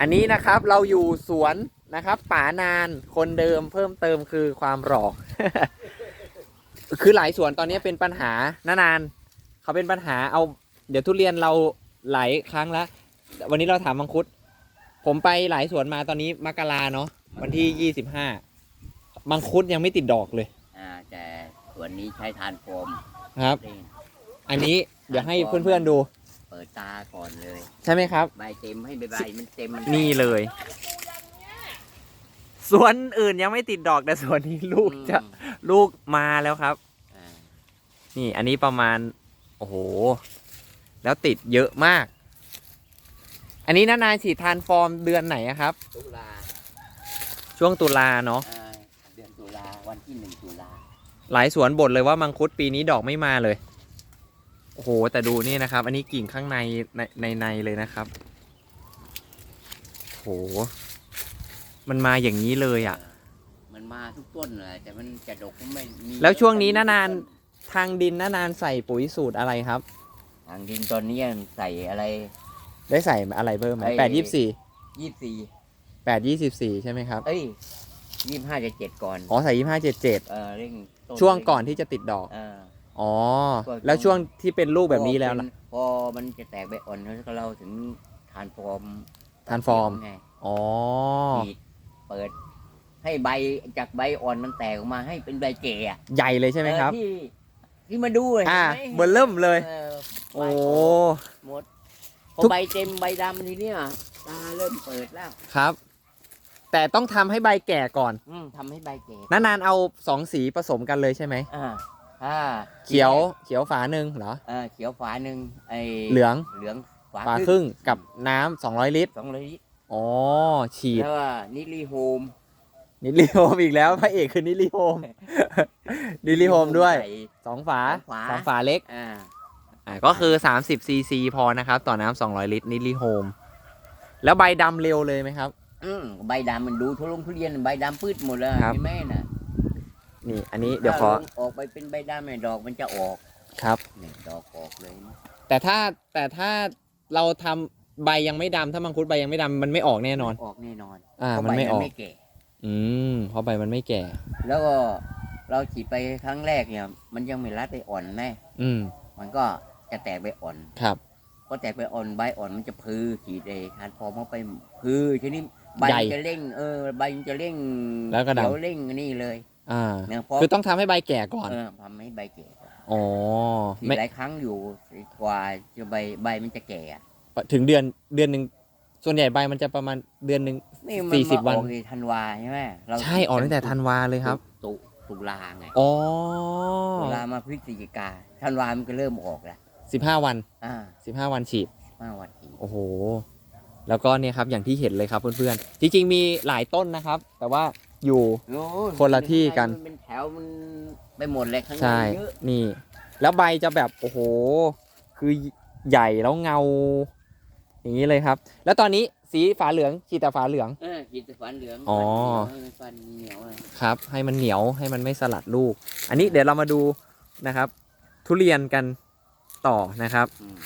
อันนี้นะครับเราอยู่สวนนะครับป่านานคนเดิมเพิ่มเติมคือความหลอก คือหลายสวนตอนนี้เป็นปัญหานานานเขาเป็นปัญหาเอา เดี๋ยวทุเรียนเราหลายครั้งแล้ว วันนี้เราถามมังคุด ผมไปหลายสวนมาตอนนี้มกราเนาะวันที่ยี่สิบห้ามังคุดยังไม่ติดดอกเลย อ่าแต่ส่วนนี้ใช้ทานโฟมครับนี่อันนี้เดี๋ยวให้เพื่อนๆดู เปิดตาก่อนเลย ใช่ไหมครับ ใบเต็มให้ใบใบมันเต็มมันนี่เลย สวนอื่นยังไม่ติดดอกแต่สวนนี้ลูกจะอืมลูกมาแล้วครับ อ่านี่ อันนี้ประมาณ โอ้โห แล้วติดเยอะมาก อันนี้นานายฉีดทานฟอร์มเดือนไหนอะครับ ตุลาช่วงตุลาเนาะ อ่าเดือนตุลาวันที่หนึ่งตุลาหลายสวนบ่นเลยว่ามังคุดปีนี้ดอกไม่มาเลย โอ้โห แต่ดูนี่นะครับ อันนี้กิ่งข้างในในในในเลยนะครับโห มันมาอย่างนี้เลยอะ่ะ มันมาทุกต้นเลยแต่มันจะดกไม่มีแล้วช่วงนี้นานทางดินนานๆใส่ปุ๋ยสูตรอะไรครับ ทางดินตอนนี้ใส่อะไร ได้ใส่อะไรเพิ่มไหมไอ้แปดยี่สิบสี่ยี่สี่แปดยี่สิบสี่ใช่ไหมครับ เอ้ยยี่ห้าจะเจ็ดก่อน อ๋อใส่ยี่ห้าเจ็ดเจ็ดเออเร่งต้ช่วงก่อนที่จะติดดอก เออ อ๋อก็แล้วช่วงที่เป็นลูกแบบนี้แล้วพอล่ะเป็นพอมันจะแตกใบอ่อนแล้วก็เราถึงทานฟอร์มทานฟอร์มไงอ๋อ ฉีดเปิด ให้ใบจากใบอ่อนมันแตกออกมาให้เป็นใบเก๋อะใหญ่เลยใช่ไหมครับ เออที่ที่มาดูเลยอ่าห็นไหมเบอร์เริ่มเลยเออโอ้ ใบหมดพอทุก ใบเต็มใบดำทีเนี้ยตาเริ่มเปิดแล้วครับ แต่ต้องทำให้ใบแก่ก่อน อืมทำให้ใบเก๋นานๆเอาสองสีผสมกันเลยใช่ไหม อ่า อ่าเขียวเขียวฝาหนึ่งเหรอเออเขียวฝาหนึ่งไอเหลืองเหลืองฝาฝาครึ่งกับน้ำสองร้อยลิตรสองลิตรอ๋อฉีดแล้วว่านิลีโฮมนิลลิโฮมอีกแล้วพระเอกคือนิลลิโฮมนิลลิโฮมด้วยใส่ สองฝาสองฝา สองฝาเล็กอ่าอ่าก็คือ 30ซีซีพอนะครับ ต่อน้ำ200 ลิตรนิลลิโฮมแล้วใบดำเร็วเลยไหมครับ อืมใบดำมันดูทุลงทุเรียนใบดำพืชหมดเลยครับ เห็นไหมน่ะ นี่อันนี้เดี๋ยวขอถ้าลงออกไปเป็นใบดำเนี่ยดอกมันจะออกครับ เนี่ยดอกออกเลยนะแต่ถ้าแต่ถ้าเราทำใบยังไม่ดำถ้ามังคุดใบยังไม่ดำมันไม่ออกแน่นอน ออกแน่นอนอ่าเพระมันไม่ใบออกไม่แก่ อืมเพราะใบมันไม่แก่ แล้วก็เราฉีดไปครั้งแรกเนี่ย มันยังไม่รัดไปอ่อนแน่อืมมันก็จะแตกใบอ่อน ครับพอแตกใบอ่อนใบอ่อนมันจะพือฉีดเองทานฟอร์มเข้าไปพือทีนี้ใบใหญ่มันจะเร่งเออใบมันจะเร่งแล้วก็ดำ เดี๋ยวเร่งนี่เลย อ่าเนี่ยพอคือต้องทำให้ใบแก่ก่อน เออทำให้ใบแก่ก่อนอ๋อฉีดไม่หลายครั้งอยู่กว่าจะใบใบมันจะแก่อะถึงเดือนเดือนหนึ่งส่วนใหญ่ใบมันจะประมาณเดือนหนึ่งนี่มันสี่สิบมาวัน ออกในธันวาใช่ไหมเราใช่ออกตั้งแต่ธันวาเลยครับ ตุตุลาไงอ๋อตุลามาพฤศจิกาธันวามันก็เริ่มออกแล้วสิบห้าวันอ่าสิบห้าวันฉีดมาวันทีโอ้โห แล้วก็เนี่ยครับอย่างที่เห็นเลยครับเพื่อนๆ จริงๆ มีหลายต้นนะครับ แต่ว่า อยู่ โอ้ยคนละที่กัน มันเป็นแถวมันไปหมดเลยข้างในใช่เยอะนี่ แล้วใบจะแบบโอ้โห คือใหญ่แล้วเงา อย่างนี้เลยครับ แล้วตอนนี้สีฝาเหลืองฉีดแต่ฝาเหลือง เออขีดแต่ฟันเหลืองอ๋อ ฟันเหนียวให้มันฟันเหนียวอะครับ ให้มันเหนียวให้มันไม่สลัดลูก อันนี้เดี๋ยวเรามาดูนะครับ ทุเรียนกันต่อนะครับ อืม